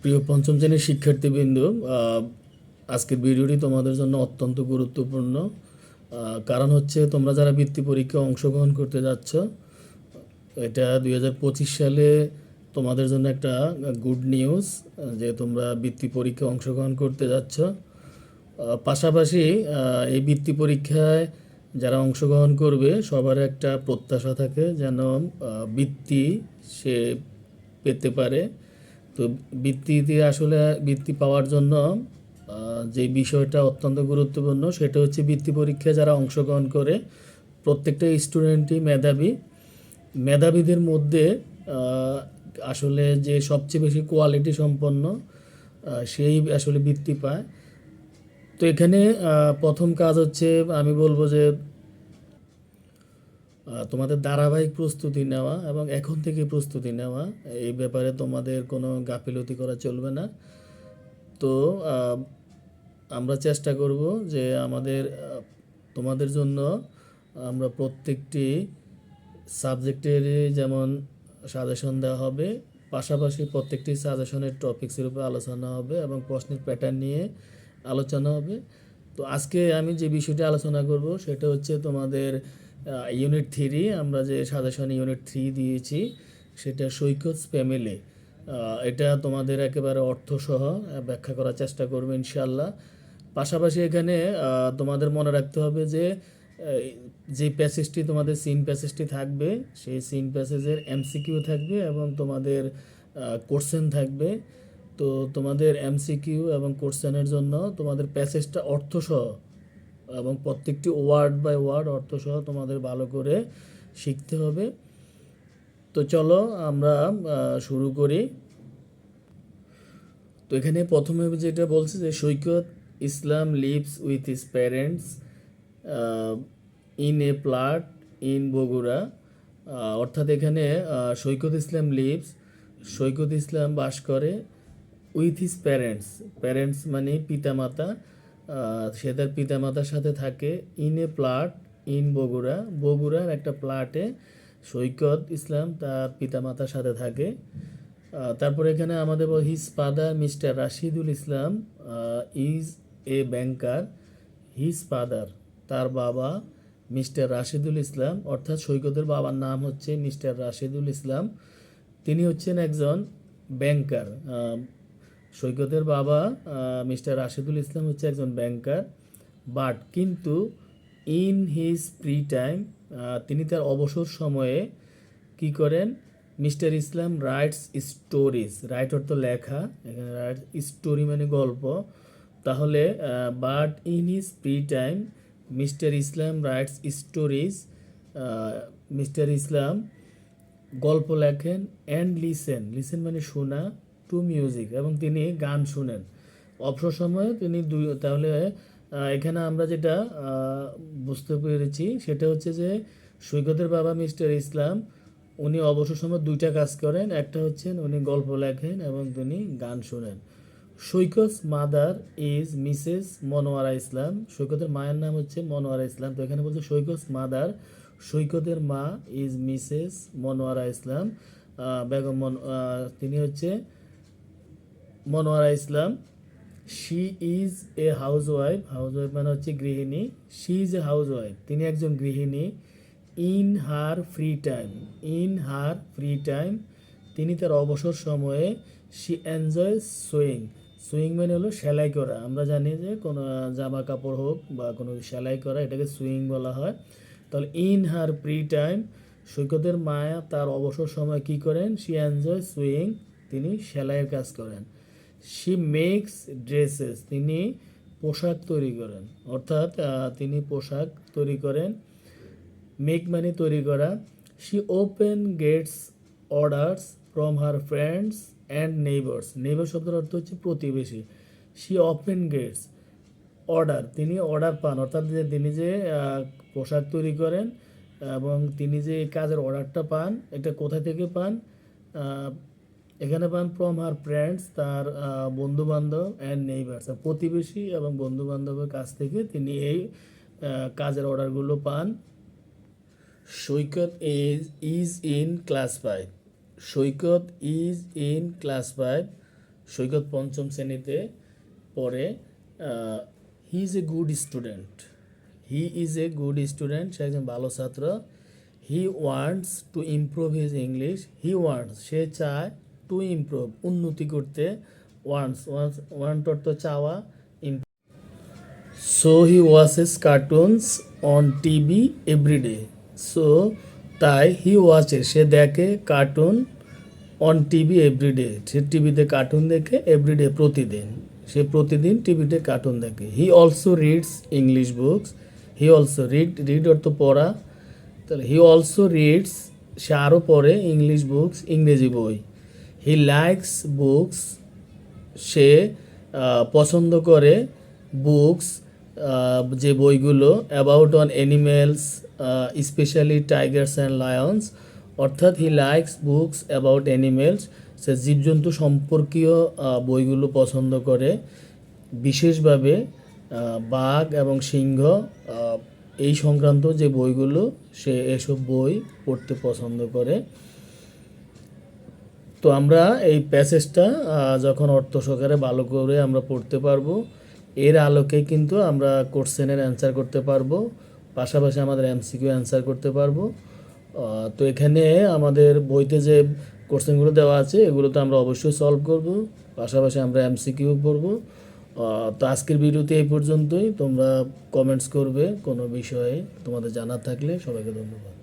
প্রিয় পঞ্চম শ্রেণির শিক্ষার্থীবৃন্দ আজকের ভিডিওটি তোমাদের জন্য অত্যন্ত গুরুত্বপূর্ণ। কারণ হচ্ছে তোমরা যারা বৃত্তি পরীক্ষায় অংশগ্রহণ করতে যাচ্ছ, এটা দুই হাজার পঁচিশ সালে তোমাদের জন্য একটা গুড নিউজ, যে তোমরা বৃত্তি পরীক্ষায় অংশগ্রহণ করতে যাচ্ছ। পাশাপাশি এই বৃত্তি পরীক্ষায় যারা অংশগ্রহণ করবে, সবার একটা প্রত্যাশা থাকে যেন বৃত্তি সে পেতে পারে। তো বৃত্তিতে আসলে বৃত্তি পাওয়ার জন্য যে বিষয়টা অত্যন্ত গুরুত্বপূর্ণ সেটা হচ্ছে বৃত্তি পরীক্ষায় যারা অংশগ্রহণ করে, প্রত্যেকটা স্টুডেন্টই মেধাবী। মেধাবীদের মধ্যে আসলে যে সবচেয়ে বেশি কোয়ালিটি সম্পন্ন সেই আসলে বৃত্তি পায়। তো এখানে প্রথম কাজ হচ্ছে আমি বলব যে তোমাদের ধারাবাহিক প্রস্তুতি নেওয়া এবং এখন থেকে প্রস্তুতি নেওয়া, এই ব্যাপারে তোমাদের কোনো গাফিলতি করা চলবে না। তো আমরা চেষ্টা করব যে আমাদের তোমাদের জন্য আমরা প্রত্যেকটি সাবজেক্টের যেমন সাজেশন দেওয়া হবে, পাশাপাশি প্রত্যেকটি সাজেশনের টপিক্সের উপর আলোচনা হবে এবং প্রশ্নের প্যাটার্ন নিয়ে আলোচনা হবে। তো আজকে আমি যে বিষয়টি আলোচনা করব সেটা হচ্ছে তোমাদের ইউনিট থ্রি আমরা যে সাজেশন ইউনিট থ্রি দিয়েছি, সেটা সৈকত ফ্যামিলি এটা তোমাদের একেবারে অর্থসহ ব্যাখ্যা করার চেষ্টা করবে ইনশাল্লাহ পাশাপাশি এখানে তোমাদের মনে রাখতে হবে যে যে প্যাসেজটি তোমাদের সিন প্যাসেজটি থাকবে, সেই সিন প্যাসেজের এমসিকিউ থাকবে এবং তোমাদের কোশ্চেন থাকবে। তো তোমাদের এমসিকিউ এবং কোশ্চেনের জন্য তোমাদের প্যাসেজটা অর্থসহ এবং প্রত্যেকটি ওয়ার্ড বাই ওয়ার্ড অর্থসহ তোমাদের ভালো করে শিখতে হবে। তো চলো আমরা শুরু করি। তো এখানে প্রথমে যেটা বলছে যে Saikat Islam lives with his parents in a flat in Bogura অর্থাৎ এখানে সৈকত ইসলাম লিভস, সৈকত ইসলাম বাস করে উইথ হিস প্যারেন্টস। প্যারেন্টস মানে পিতামাতা। সে তার পিতামাতার সাথে থাকে in a flat in Bogura. বগুড়ার একটা প্লাটে সৈকত ইসলাম তার পিতামাতার সাথে থাকে। তারপরে এখানে আমাদের his father mister Rashidul Islam is a banker his father তার বাবা মিস্টার রাশিদুল ইসলাম, অর্থাৎ সৈকতের বাবার নাম হচ্ছে মিস্টার রাশিদুল ইসলাম। তিনি হচ্ছেন একজন ব্যাংকার সৈকতের বাবা মিস্টার রাশিদুল ইসলাম হচ্ছে একজন ব্যাংকার বাট কিন্তু ইন হিজ ফ্রি টাইম তিনি তার অবসর সময়ে কি করেন? Mister Islam writes stories, write অর্থ লেখা, এখানে রাইট স্টোরি মানে গল্প। তাহলে but in his free time mister Islam writes stories mister Islam গল্প লেখেন অ্যান্ড লিসেন লিসেন মানে শোনা টু মিউজিক এবং তিনি গান শুনেন। অবসর সময়ে তিনি দুই, তাহলে এখানে আমরা যেটা বুঝতে পেরেছি সেটা হচ্ছে যে সৈকতের বাবা মিস্টার ইসলাম, উনি অবসর সময় দুইটা কাজ করেন। একটা হচ্ছেন উনি গল্প লেখেন এবং তিনি গান শোনেন। Saikat mother is Mrs Monowara Islam. সৈকতের মায়ের নাম হচ্ছে মনোয়ারা ইসলাম। তো এখানে বলছে সৈকত মাদার, সৈকতের মা ইজ মিসেস মনোয়ারা ইসলাম। বেগম তিনি হচ্ছে Monowara Islam she is a housewife housewife মানে হচ্ছে গৃহিণী she is a housewife তিনি একজন গৃহিণী in her free time in her free time তিনি তার অবসর সময়ে শি এনজয় সুইং সুইং মানে হলো সেলাই করা, আমরা জানি যে কোনো জামা কাপড় হোক বা কোনো সেলাই করা, এটাকে সুইং বলা হয়, তাহলে ইন হার ফ্রি টাইম সৈকতের মায়া তার অবসর সময় কি করেন? শি এনজয় সুইং তিনি সেলাইয়ের কাজ করেন। শি মেক্স ড্রেসেস তিনি পোশাক তৈরি করেন। অর্থাৎ তিনি পোশাক তৈরি করেন মেক মানে তৈরি করা। She open gets orders from her friends and neighbours neighbour শব্দের অর্থ হচ্ছে প্রতিবেশী। শি ওপেন গেটস অর্ডার তিনি অর্ডার পান। অর্থাৎ যে, তিনি যে পোশাক তৈরি করেন এবং তিনি যে কাজের অর্ডারটা পান, এটা কোথা থেকে পান? এখানে পান ফ্রম হার ফ্রেন্ডস তার বন্ধু বান্ধব অ্যান্ড নেইবার্স প্রতিবেশী এবং বন্ধু বান্ধবের কাছ থেকে তিনি এই কাজের অর্ডারগুলো পান। Saikat is is in class five Saikat is in class five Saikat পঞ্চম শ্রেণীতে পড়ে he is a good student he is a good student সে একজন ভালো ছাত্র। He wants to improve his English he wants সে চায় টু ইমপ্রুভ উন্নতি করতে wants want অর্থ চাওয়া so he watches cartoons on TV everyday so তাই হি ওয়াচেস সে দেখে কার্টুন অন টিভি এভরিডে সে টিভিতে কার্টুন দেখে এভরিডে প্রতিদিন। সে প্রতিদিন টিভিতে কার্টুন দেখে। He also reads English books he also read read অর্থ পড়া। তাহলে হি অলসো রিডস সে আরও পড়ে ইংলিশ বুকস ইংরেজি বই। হি লাইকস বুকস সে পছন্দ করে বুকস যে বইগুলো about on animals specially tigers and lions অর্থাৎ he likes books about animals সে জীবজন্তু সম্পর্কীয় বইগুলো পছন্দ করে। বিশেষভাবে বাঘ এবং সিংহ এই সংক্রান্ত যে বইগুলো, সে এসব বই পড়তে পছন্দ করে। তো আমরা এই প্যাসেজটা যখন অর্থ সহকারে ভালো করে আমরা পড়তে পারব, এর আলোকে কিন্তু আমরা কোশ্চেনের অ্যান্সার করতে পারব, পাশাপাশি আমাদের এমসিকিউ অ্যান্সার করতে পারব। তো এখানে আমাদের বইতে যে কোশ্চেনগুলো দেওয়া আছে, এগুলো তো আমরা অবশ্যই সলভ করব, পাশাপাশি আমরা এমসিকিউ পড়ব। তো আজকের ভিডিওতে এই পর্যন্তই, তোমরা কমেন্টস করবে, কোনো বিষয়ে তোমাদের জানার থাকলে সবাইকে ধন্যবাদ।